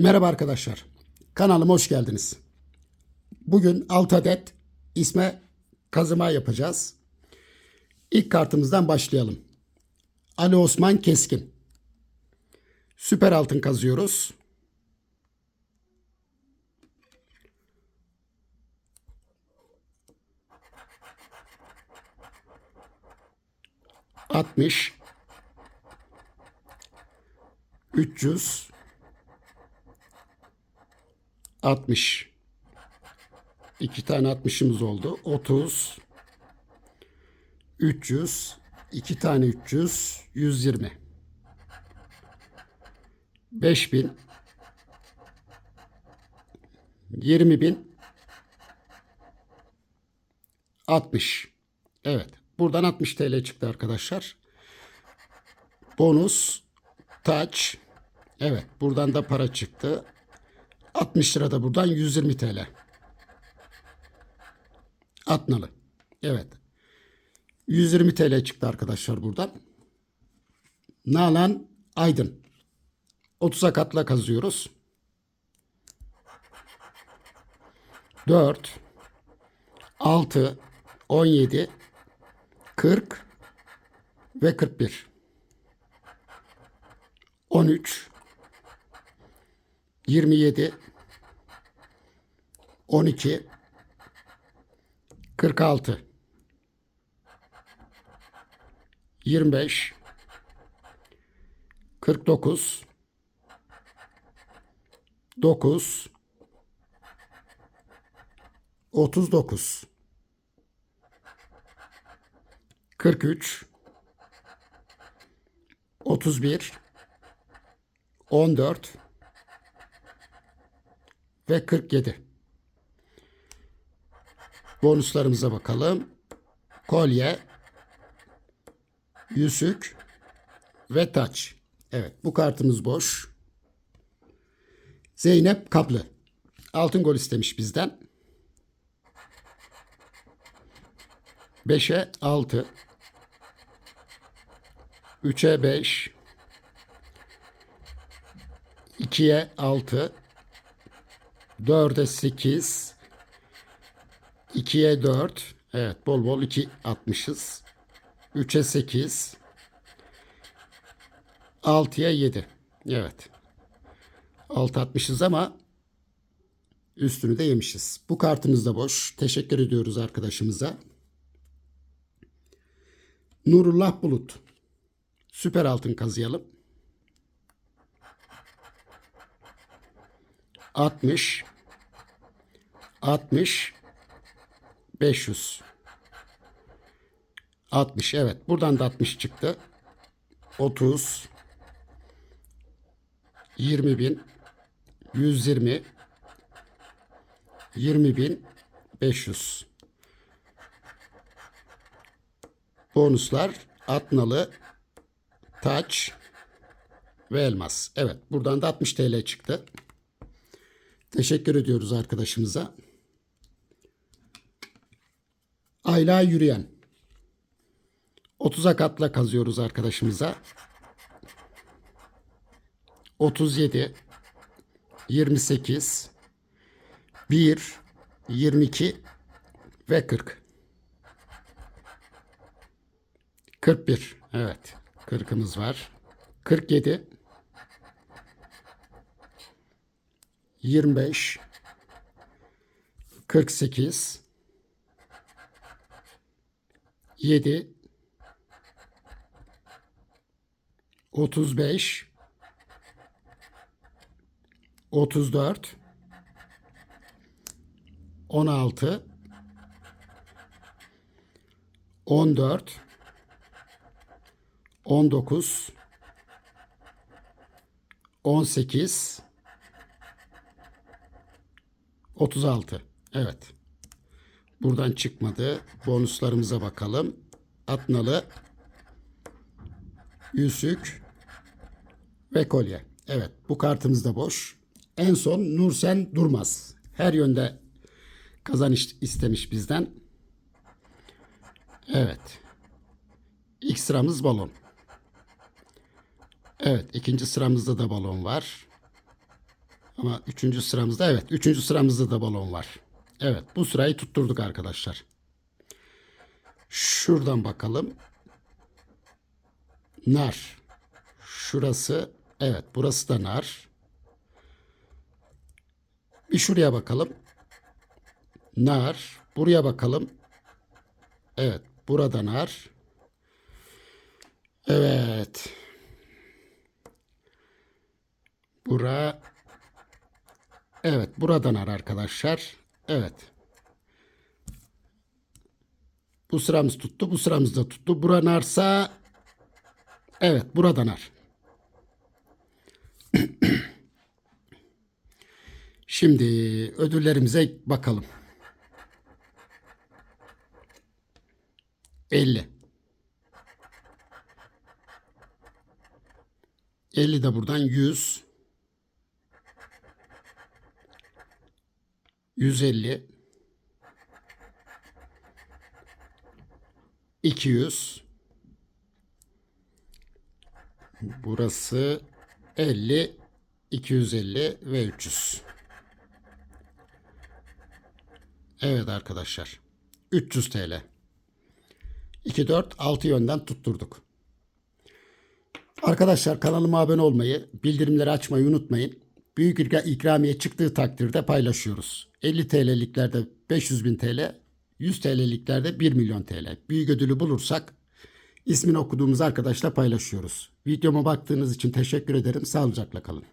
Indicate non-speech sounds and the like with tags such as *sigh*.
Merhaba arkadaşlar. Kanalıma hoş geldiniz. Bugün 6 adet isme kazıma yapacağız. İlk kartımızdan başlayalım. Ali Osman Keskin. Süper altın kazıyoruz. Altmış. Üç yüz. 60. İki tane 60'ımız oldu. 30. 300. iki tane 300. 120. 5000. 20000. 60. Evet. Buradan 60 TL çıktı arkadaşlar. Bonus. Taç. Evet. Buradan da para çıktı. 60 lira da buradan 120 TL. Atnalı. Evet. 120 TL çıktı arkadaşlar buradan. Nalan Aydın. 30'a katla kazıyoruz. 4 6 17 40 ve 41 13 27 12 46 25 49 9 39 43 31 14 ve 47. Bonuslarımıza bakalım. Kolye, yüzük ve taç. Evet bu kartımız boş. Zeynep Kaplı. Altın gol istemiş bizden. 5'e 6. 3'e 5. 2'ye 6. 4'e 8. 2'ye 4. Evet bol bol 2 atmışız. 3'e 8. 6'ya 7. Evet. 6 atmışız ama üstünü de yemişiz. Bu kartımız da boş. Teşekkür ediyoruz arkadaşımıza. Nurullah Bulut. Süper altın kazıyalım. 60 60 500 60 evet. Buradan da 60 çıktı. 30 20 bin 120 20 bin 500 bonuslar atnalı taç ve elmas. Evet buradan da 60 TL çıktı. Teşekkür ediyoruz arkadaşımıza. Ayla yürüyen. 30'a katla kazıyoruz arkadaşımıza. 37 28 1 22 ve 40. 41. Evet. 40'ımız var. 47 25 48 7 35 34 16 14 19 18 36. Evet. Buradan çıkmadı. Bonuslarımıza bakalım. Atnalı, yüzük ve kolye. Evet bu kartımız da boş. En son Nursen Durmaz. Her yönde kazanış istemiş bizden. Evet. İlk sıramız balon. Evet ikinci sıramızda da balon var. Ama üçüncü sıramızda evet. Üçüncü sıramızda da balon var. Evet bu sırayı tutturduk arkadaşlar. Şuradan bakalım. Nar. Şurası evet burası da nar. Bir şuraya bakalım. Nar. Buraya bakalım. Evet burada nar. Evet. Bura Evet buradan ar arkadaşlar. Evet. Bu sıramız tuttu. Bu sıramız da tuttu. Buran arsa Evet buradan ar. *clears throat* Şimdi ödüllerimize bakalım. 50. 50 de buradan 100. 150 200 Burası 50 250 ve 300 Evet arkadaşlar 300 TL 2 4 6 yönden tutturduk. Arkadaşlar kanalıma abone olmayı, bildirimleri açmayı unutmayın. Büyük ikra- ikramiye çıktığı takdirde paylaşıyoruz. 50 TL'liklerde 500 bin TL, 100 TL'liklerde 1 milyon TL. Büyük ödülü bulursak ismini okuduğumuz arkadaşla paylaşıyoruz. Videoma baktığınız için teşekkür ederim. Sağlıcakla kalın.